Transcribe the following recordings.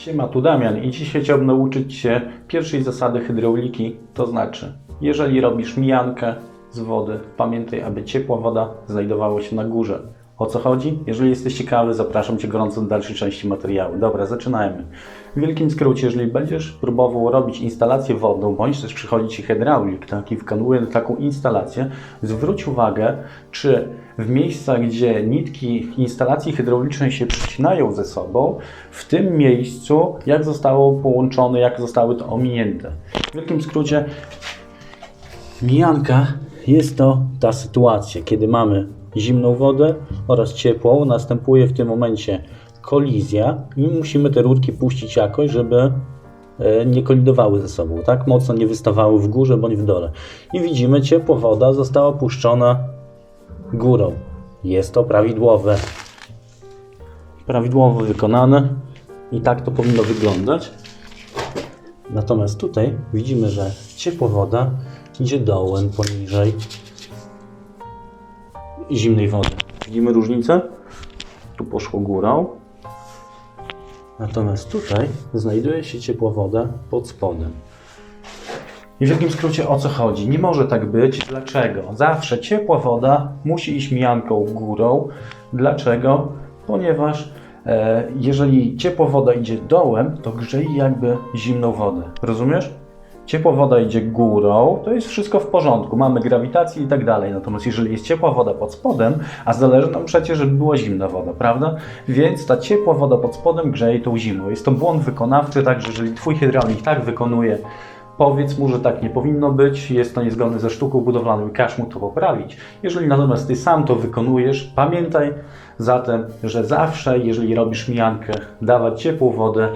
Siema, tu Damian i dzisiaj chciałbym nauczyć się pierwszej zasady hydrauliki, to znaczy, jeżeli robisz mijankę z wody, pamiętaj, aby ciepła woda znajdowała się na górze. O co chodzi? Jeżeli jesteś ciekawy, zapraszam Cię gorąco do dalszej części materiału. Dobra, zaczynajmy. W wielkim skrócie, jeżeli będziesz próbował robić instalację wodną, bądź też przychodzi Ci hydraulik, taki wykonuje taką instalację, zwróć uwagę, czy w miejscach, gdzie nitki instalacji hydraulicznej się przecinają ze sobą, w tym miejscu, jak zostało połączone, jak zostały to ominięte. W wielkim skrócie, mijanka jest to ta sytuacja, kiedy mamy zimną wodę oraz ciepłą, następuje w tym momencie kolizja i musimy te rurki puścić jakoś, żeby e, nie kolidowały ze sobą, tak mocno nie wystawały w górze bądź w dole. I widzimy, ciepła woda została puszczona górą. Jest to prawidłowe. Prawidłowo wykonane i tak to powinno wyglądać. Natomiast tutaj widzimy, że ciepła woda idzie dołem poniżej zimnej wody. Widzimy różnicę? Tu poszło górą. Natomiast tutaj znajduje się ciepła woda pod spodem. I w wielkim skrócie o co chodzi? Nie może tak być. Dlaczego? Zawsze ciepła woda musi iść mijanką górą. Dlaczego? Ponieważ e, jeżeli ciepła woda idzie dołem, to grzei jakby zimną wodę. Rozumiesz? Ciepła woda idzie górą, to jest wszystko w porządku, mamy grawitację i tak dalej. Natomiast jeżeli jest ciepła woda pod spodem, a zależy nam przecież, żeby była zimna woda, prawda? Więc ta ciepła woda pod spodem grzeje tą zimną. Jest to błąd wykonawczy, także jeżeli Twój hydraulik tak wykonuje, powiedz mu, że tak nie powinno być, jest to niezgodne ze sztuką budowlaną i każ mu to poprawić. Jeżeli natomiast Ty sam to wykonujesz, pamiętaj zatem, że zawsze, jeżeli robisz mijankę, dawać ciepłą wodę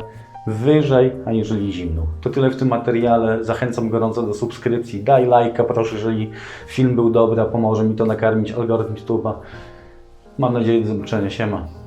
wyżej, aniżeli zimną. To tyle w tym materiale. Zachęcam gorąco do subskrypcji. Daj lajka, proszę, jeżeli film był dobry, pomoże mi to nakarmić algorytm YouTube'a. Mam nadzieję do zobaczenia. Siema.